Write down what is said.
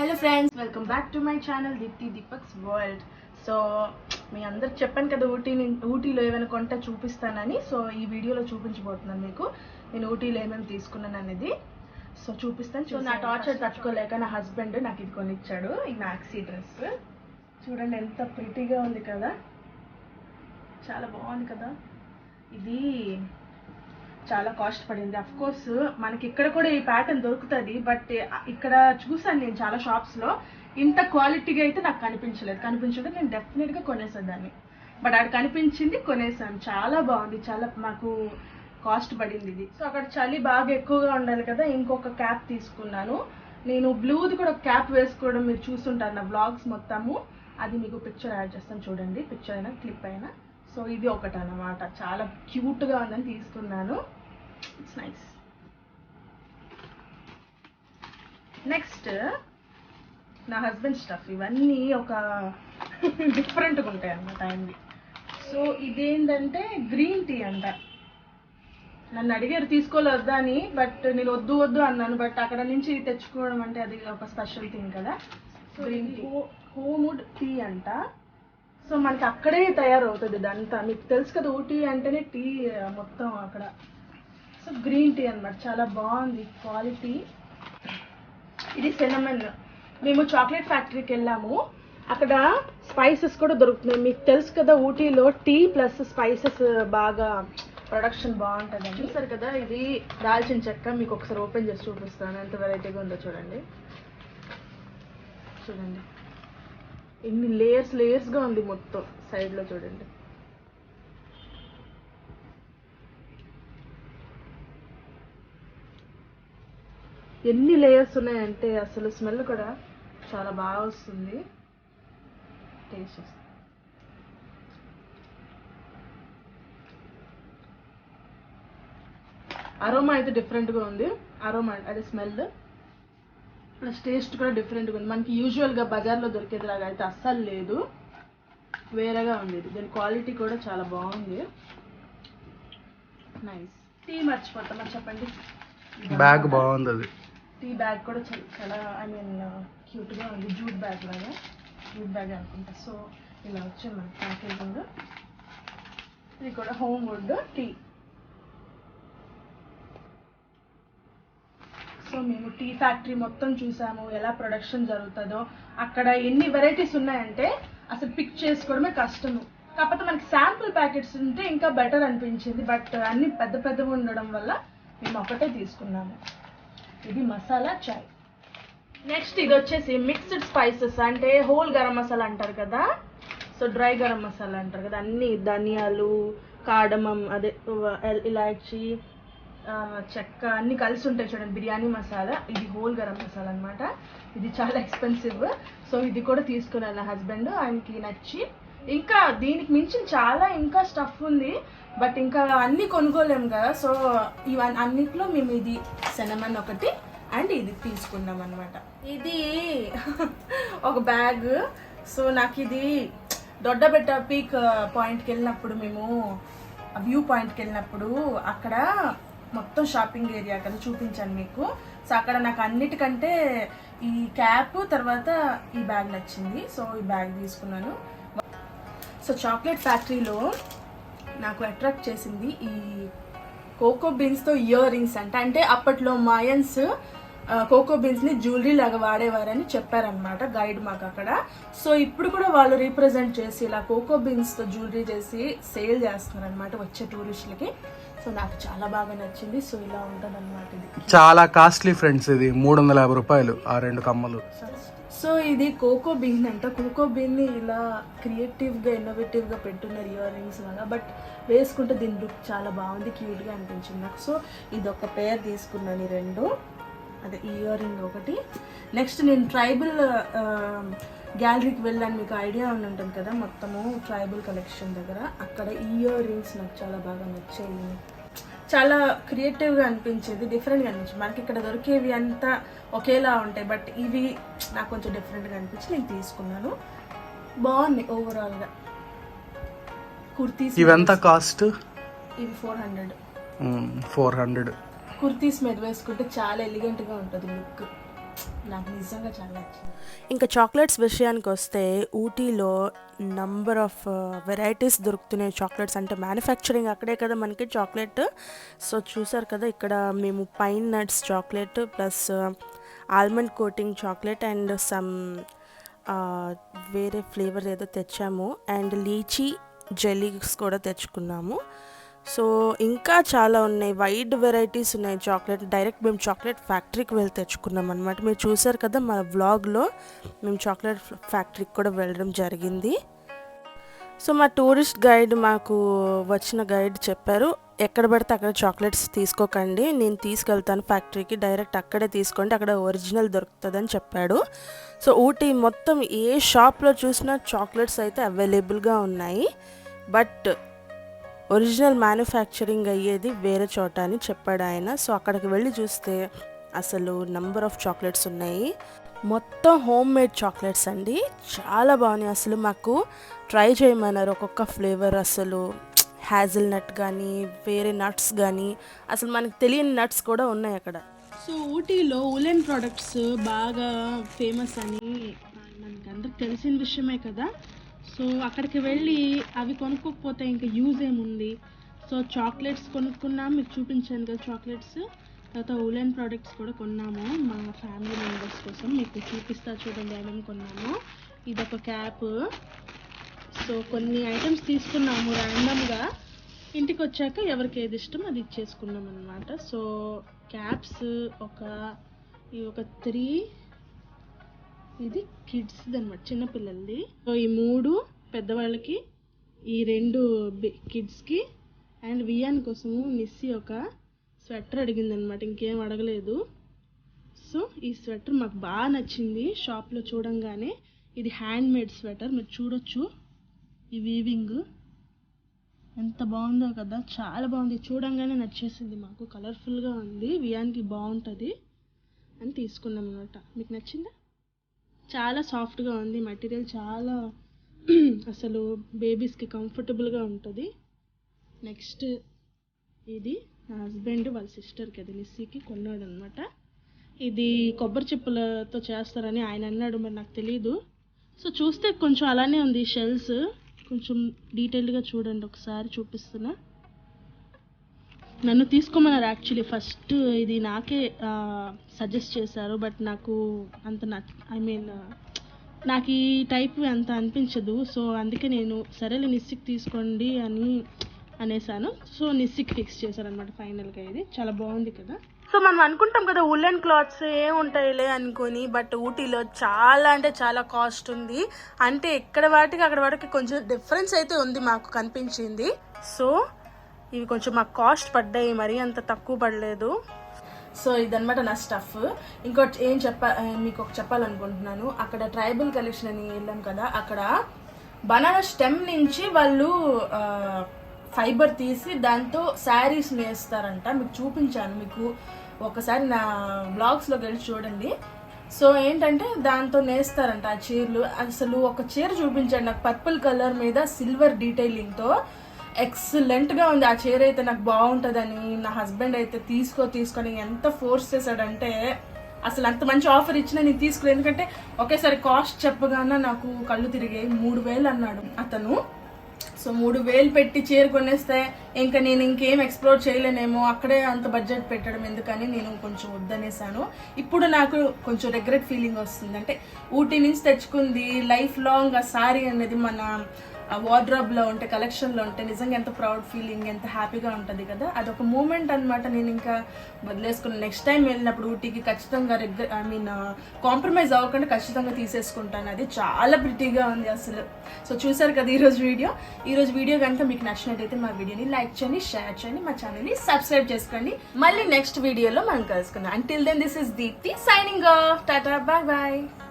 Hello friends welcome back to my channel Deepti Deepak's world so మీ అందరికి చెప్పాను కదా ఊటీ నిన్- ఊటీలో ఏమైనా కొంటే చూపిస్తానని. సో ఈ వీడియోలో చూపించబోతున్నాను మీకు. నేను ఊటీలో ఏమేమి తీసుకున్నాను అనేది. సో చూపిస్తాను సో నా టార్చర్ తట్టుకోలేక నా హస్బెండ్ నాకు ఇది కొనిచ్చాడు ఈ మ్యాక్సీ డ్రెస్ చూడండి ఎంత ప్రిటీగా ఉంది కదా. చాలా బాగుంది కదా. ఇది చాలా కాస్ట్ పడింది. అఫ్ కోర్స్ మనకి ఇక్కడ కూడా ఈ ప్యాటర్న్ దొరుకుతుంది బట్ ఇక్కడ చూసాను నేను చాలా షాప్స్లో ఇంత క్వాలిటీగా అయితే నాకు కనిపించలేదు. కనిపించడం నేను డెఫినెట్గా కొనేసాను దాన్ని. బట్ అక్కడ కనిపించింది కొనేసాను. చాలా బాగుంది. చాలా మాకు కాస్ట్ పడింది ఇది. సో అక్కడ చలి బాగా ఎక్కువగా ఉండాలి కదా ఇంకొక క్యాప్ తీసుకున్నాను. నేను బ్లూది కూడా ఒక క్యాప్ వేసుకోవడం మీరు చూస్తుంటారు నా బ్లాగ్స్ మొత్తము. అది మీకు పిక్చర్ యాడ్ చేస్తాను చూడండి. పిక్చర్ అయినా క్లిప్ అయినా. సో ఇది ఒకటి అన్నమాట చాలా క్యూట్గా ఉందని తీసుకున్నాను ఇట్స్ నైస్ నెక్స్ట్ నా హస్బెండ్ స్టఫ్ ఇవన్నీ ఒక డిఫరెంట్గా ఉంటాయి అన్నమాట ఆయనవి. సో ఇదేంటంటే గ్రీన్ టీ అంట. నన్ను అడిగారు తీసుకోలే వద్దా అని. బట్ నేను వద్దు వద్దు అన్నాను. బట్ అక్కడ నుంచి తెచ్చుకోవడం అంటే అది ఒక స్పెషల్ థింగ్ కదా. గ్రీన్ టీ హోమ్వుడ్ టీ అంట. సో మనకి అక్కడే తయారవుతుంది ఇదంతా. మీకు తెలుసు కదా ఊటీ అంటేనే టీ మొత్తం అక్కడ. సో గ్రీన్ టీ అన్నమాట. చాలా బాగుంది క్వాలిటీ. ఇది సెనమన్. మేము చాక్లెట్ ఫ్యాక్టరీకి వెళ్ళాము. అక్కడ స్పైసెస్ కూడా దొరుకుతున్నాయి. మీకు తెలుసు కదా ఊటీలో టీ ప్లస్ స్పైసెస్ బాగా ప్రొడక్షన్ బాగుంటుందని చూసారు కదా ఇది దాల్చిన చెక్క. మీకు ఒకసారి ఓపెన్ చేసి చూపిస్తాను. ఎంత వెరైటీగా ఉందో చూడండి. చూడండి. ఎన్ని లేయర్స్ లేయర్స్గా ఉంది మొత్తం సైడ్లో చూడండి. ఎన్ని లేయర్స్ ఉన్నాయంటే అసలు స్మెల్ కూడా చాలా బాగా వస్తుంది. టేస్ట్ అరోమా అయితే డిఫరెంట్గా ఉంది. అరోమా అదే స్మెల్ ప్లస్ టేస్ట్ కూడా డిఫరెంట్గా ఉంది. మనకి యూజువల్గా బజార్లో దొరికేదిలాగా అయితే అస్సలు లేదు. వేరేగా ఉంది దీని క్వాలిటీ కూడా చాలా బాగుంది. నైస్ టీ మర్చిపోతామా చెప్పండి. బ్యాగ్ బాగుంది అది. టీ బ్యాగ్ కూడా చాలా చాలా ఐ మీన్ క్యూట్గా ఉంది. జూట్ బ్యాగ్ లాగా. జూట్ బ్యాగ్ అనుకుంటా. సో ఇలా వచ్చింది మన ప్యాకేజింగ్ ఇది కూడా హోమ్ వుడ్ టీ సో మేము టీ ఫ్యాక్టరీ మొత్తం చూసాము ఎలా ప్రొడక్షన్ జరుగుతుందో. అక్కడ ఎన్ని వెరైటీస్ ఉన్నాయంటే అసలు పిక్ చేసుకోవడమే కష్టము. కాకపోతే మనకి శాంపుల్ ప్యాకెట్స్ ఉంటే ఇంకా బెటర్ అనిపించింది. బట్ అన్ని పెద్ద పెద్దవి ఉండడం వల్ల మేము ఒకటే తీసుకున్నాము. ఇది మసాలా చాయ్. నెక్స్ట్ ఇది వచ్చేసి మిక్స్డ్ స్పైసెస్ అంటే హోల్ గరం మసాలా అంటారు కదా. సో డ్రై గరం మసాలా అంటారు కదా. అన్ని ధనియాలు కాడమం అదే ఇలాచి చెక్క అన్ని కలిసి ఉంటాయి చూడండి బిర్యానీ మసాలా ఇది హోల్ గరం మసాలా అనమాట ఇది చాలా ఎక్స్పెన్సివ్ సో ఇది కూడా తీసుకున్నాను నా హస్బెండ్ ఆయనకి నచ్చి. ఇంకా దీనికి మించిన చాలా ఇంకా స్టఫ్ ఉంది. బట్ ఇంకా అన్ని కొనుక్కోలేము కదా. సో ఇవన్నీ అన్నిట్లో మేము ఇది సెనమన్ ఒకటి అండ్ ఇది తీసుకున్నాం అనమాట ఇది ఒక బ్యాగ్ సో నాకు ఇది దొడ్డబెట్ట పీక్ పాయింట్కి వెళ్ళినప్పుడు మేము వ్యూ పాయింట్కి వెళ్ళినప్పుడు అక్కడ మొత్తం షాపింగ్ ఏరియా కదా చూపించాను మీకు. సో అక్కడ నాకు అన్నిటికంటే ఈ క్యాప్ తర్వాత ఈ బ్యాగ్ నచ్చింది. సో ఈ బ్యాగ్ తీసుకున్నాను. సో చాక్లెట్ ఫ్యాక్టరీలో నాకు అట్రాక్ట్ చేసింది ఈ కోకో బీన్స్తో ఇయర్ రింగ్స్ అంట. అంటే అప్పట్లో మాయన్స్ కోకో బీన్స్ని జ్యువెలరీ లాగా వాడేవారని చెప్పారనమాట గైడ్ మాకు అక్కడ. సో ఇప్పుడు కూడా వాళ్ళు రీప్రజెంట్ చేసి ఇలా కోకో బీన్స్తో జ్యువెలరీ చేసి సేల్ చేస్తున్నారు అనమాట వచ్చే టూరిస్టులకి సో నాకు చాలా బాగా నచ్చింది. సో ఇలా ఉంటుంది అనమాట ఇది. చాలా కాస్ట్లీ ఫ్రెండ్స్ ఇది. మూడు వందల యాభై రూపాయలు ఆ రెండు కమ్మలు. సో ఇది కోకో బీన్ అంట. కోకో బీన్ని ఇలా క్రియేటివ్గా ఇన్నోవేటివ్గా పెట్టున్నారు ఇయర్ రింగ్స్ లాగా బట్ వేసుకుంటే దీని లుక్ చాలా బాగుంది క్యూట్గా అనిపించింది నాకు. సో ఇది ఒక పేర్ తీసుకున్నాను ఈ రెండు. అదే ఇయర్ రింగ్ ఒకటి. నెక్స్ట్ నేను ట్రైబల్ గ్యాలరీకి వెళ్ళాను మీకు ఐడియా ఉండి ఉంటుంది కదా మొత్తము ట్రైబల్ కలెక్షన్ దగ్గర. అక్కడ ఇయర్ రింగ్స్ నాకు చాలా బాగా నచ్చాయి చాలా క్రియేటివ్గా అనిపించేది డిఫరెంట్గా అనిపించింది. మనకి ఇక్కడ దొరికేవి అంతా ఒకేలా ఉంటాయి బట్ ఇవి నాకు కొంచెం డిఫరెంట్గా అనిపించి నేను తీసుకున్నాను. బాగుంది ఓవరాల్గా కుర్తీస్ ఇవెంత కాస్ట్ ఇవి four hundred four hundred kurtis మీద వేసుకుంటే చాలా ఎలిగెంట్గా ఉంటుంది లుక్ నాకు నిజంగా చాలా ఇంకా చాక్లెట్స్ విషయానికి వస్తే ఊటీలో నంబర్ ఆఫ్ వెరైటీస్ దొరుకుతున్నాయి చాక్లెట్స్. అంటే మ్యానుఫ్యాక్చరింగ్ అక్కడే కదా మనకి చాక్లెట్ సో చూసారు కదా ఇక్కడ మేము pine nuts chocolate plus almond coating chocolate and some వేరే ఫ్లేవర్ ఏదో తెచ్చాము. అండ్ లీచీ జెల్లీస్ కూడా తెచ్చుకున్నాము. సో ఇంకా చాలా ఉన్నాయి. వైడ్ వెరైటీస్ ఉన్నాయి చాక్లెట్. డైరెక్ట్ మేము చాక్లెట్ ఫ్యాక్టరీకి వెళ్ళి తెచ్చుకున్నాం అనమాట మీరు చూసారు కదా మన వ్లాగ్లో మేము చాక్లెట్ ఫ్యాక్టరీకి కూడా వెళ్ళడం జరిగింది. సో మా టూరిస్ట్ గైడ్ మాకు వచ్చిన గైడ్ చెప్పారు ఎక్కడ పడితే అక్కడ చాక్లెట్స్ తీసుకోకండి. నేను తీసుకెళ్తాను ఫ్యాక్టరీకి. డైరెక్ట్ అక్కడే తీసుకోండి. అక్కడ ఒరిజినల్ దొరుకుతుందని చెప్పాడు. సో ఊటీ మొత్తం ఏ షాప్లో చూసినా చాక్లెట్స్ అయితే అవైలబుల్గా ఉన్నాయి. బట్ ఒరిజినల్ మ్యానుఫ్యాక్చరింగ్ అయ్యేది వేరే చోట అని చెప్పాడు ఆయన. సో అక్కడికి వెళ్ళి చూస్తే అసలు నంబర్ ఆఫ్ చాక్లెట్స్ ఉన్నాయి. మొత్తం హోమ్ మేడ్ చాక్లెట్స్ అండి. చాలా బాగున్నాయి. అసలు మాకు ట్రై చేయమన్నారు. ఒక్కొక్క ఫ్లేవర్ అసలు హ్యాజిల్ నట్ కానీ వేరే నట్స్ కానీ అసలు మనకు తెలియని నట్స్ కూడా ఉన్నాయి అక్కడ. సో ఊటీలో ఉలెన్ ప్రోడక్ట్స్ బాగా ఫేమస్ అని మనకి అందరికి తెలిసిన విషయమే కదా. సో అక్కడికి వెళ్ళి అవి కొనుక్కోకపోతే ఇంకా యూజ్ ఏముంది? సో చాక్లెట్స్ కొనుక్కున్నాం మీకు చూపించాను కదా చాక్లెట్స్. తర్వాత ఉలెన్ ప్రోడక్ట్స్ కూడా కొన్నాము మా ఫ్యామిలీ మెంబర్స్ కోసం. మీకు చూపిస్తా చూడండి ఏమేమి కొన్నాము. ఇదొక క్యాప్. సో కొన్ని ఐటమ్స్ తీసుకున్నాము ర్యాండమ్గా ఇంటికి వచ్చాక ఎవరికి ఏది ఇష్టం అది ఇచ్చేసుకున్నాం అనమాట సో క్యాప్స్ ఒక ఈ ఒక త్రీ ఇది కిడ్స్ అనమాట చిన్నపిల్లలది సో ఈ మూడు పెద్దవాళ్ళకి ఈ రెండు కిడ్స్కి అండ్ వియాన్ కోసము నిస్సి ఒక స్వెటర్ అడిగింది అనమాట ఇంకేం అడగలేదు. సో ఈ స్వెటర్ మాకు బాగా నచ్చింది షాప్లో చూడంగానే. ఇది హ్యాండ్ మేడ్ స్వెటర్ మీరు చూడొచ్చు. ఈ వీవింగ్ ఎంత బాగుందో కదా చాలా బాగుంది. చూడంగానే నచ్చేసింది మాకు కలర్ఫుల్గా ఉంది. వియానికి బాగుంటుంది అని తీసుకున్నాం అనమాట మీకు నచ్చిందా? చాలా సాఫ్ట్గా ఉంది మెటీరియల్ చాలా అసలు బేబీస్కి కంఫర్టబుల్గా ఉంటుంది. నెక్స్ట్ ఇది నా హస్బెండ్ వాళ్ళ సిస్టర్కి అది నిస్సీకి కొన్నాడు అనమాట ఇది కొబ్బరి చెప్పులతో చేస్తారని ఆయన అన్నాడు మరి నాకు తెలియదు సో చూస్తే కొంచెం అలానే ఉంది షెల్స్. కొంచెం డీటెయిల్డ్గా చూడండి ఒకసారి చూపిస్తున్నా. నన్ను తీసుకోమన్నారు యాక్చువల్లీ. ఫస్ట్ ఇది నాకే సజెస్ట్ చేశారు బట్ నాకు అంత నచ్ ఐ మీన్ నాకు ఈ టైప్ అంత అనిపించదు. సో అందుకే నేను సరేలే నిస్సిక్ తీసుకోండి అని అనేసాను. సో నిస్సిక్ ఫిక్స్ చేశారనమాట ఫైనల్గా ఇది. చాలా బాగుంది కదా. సో మనం అనుకుంటాం కదా ఉల్లెన్ క్లాత్స్ ఏం ఉంటాయిలే అనుకొని బట్ ఊటీలో చాలా అంటే చాలా కాస్ట్ ఉంది. అంటే ఎక్కడ వాటికి అక్కడ వాటికి కొంచెం డిఫరెన్స్ అయితే ఉంది మాకు కనిపించింది. సో ఇవి కొంచెం మాకు కాస్ట్ పడ్డాయి మరీ అంత తక్కువ పడలేదు. సో ఇదనమాట నా స్టఫ్. ఇంకోటి ఏం చెప్ప మీకు ఒక చెప్పాలనుకుంటున్నాను. అక్కడ ట్రైబల్ కలెక్షన్ అని వెళ్ళాం కదా అక్కడ బనానా స్టెమ్ నుంచి వాళ్ళు ఫైబర్ తీసి దాంతో శారీస్ నేస్తారంట మీకు చూపించాను మీకు ఒకసారి నా బ్లాగ్స్లోకి వెళ్ళి చూడండి. సో ఏంటంటే దాంతో నేస్తారంట ఆ చీరలు. అసలు ఒక చీర చూపించండి నాకు పర్పుల్ కలర్ మీద సిల్వర్ డీటెయిలింగ్తో ఎక్సలెంట్గా ఉంది. ఆ చీర అయితే నాకు బాగుంటుందని నా హస్బెండ్ అయితే తీసుకో తీసుకొని ఎంత ఫోర్స్ చేశాడంటే అసలు అంత మంచి ఆఫర్ ఇచ్చినా నేను తీసుకోలేదు. ఎందుకంటే ఒకేసారి కాస్ట్ చెప్పగానే నాకు కళ్ళు తిరిగాయి. మూడు వేలు అన్నాడు అతను. సో మూడు వేలు పెట్టి చీర కొనేస్తే ఇంకా నేను ఇంకేం ఎక్స్ప్లోర్ చేయలేనేమో అక్కడే అంత బడ్జెట్ పెట్టడం ఎందుకని నేను కొంచెం వద్దనేసాను. ఇప్పుడు నాకు కొంచెం రిగ్రెట్ ఫీలింగ్ వస్తుంది. అంటే ఊటీ నుంచి తెచ్చుకుంది లైఫ్ లాంగ్ ఆ సారీ అనేది మన వార్డ్రాబ్లో ఉంటే కలెక్షన్లో ఉంటే నిజంగా ఎంత ప్రౌడ్ ఫీలింగ్ ఎంత హ్యాపీగా ఉంటుంది కదా? అదొక మూమెంట్ అన్నమాట. నేను ఇంకా వదిలేసుకున్నాను నెక్స్ట్ టైం వెళ్ళినప్పుడు ఊటీకి ఖచ్చితంగా రెగ్యు ఐ మీన్ కాంప్రమైజ్ అవ్వకుండా ఖచ్చితంగా తీసేసుకుంటాను. అది చాలా ప్రిటీగా ఉంది అసలు. సో చూసారు కదా ఈరోజు వీడియో? ఈరోజు వీడియో కనుక మీకు నచ్చినట్టయితే మా వీడియోని లైక్ చేయండి షేర్ చేయండి మా ఛానల్ని సబ్స్క్రైబ్ చేసుకోండి. మళ్ళీ నెక్స్ట్ వీడియోలో మనం కలుసుకుందాం. Until then this is Deepti signing off tata bye bye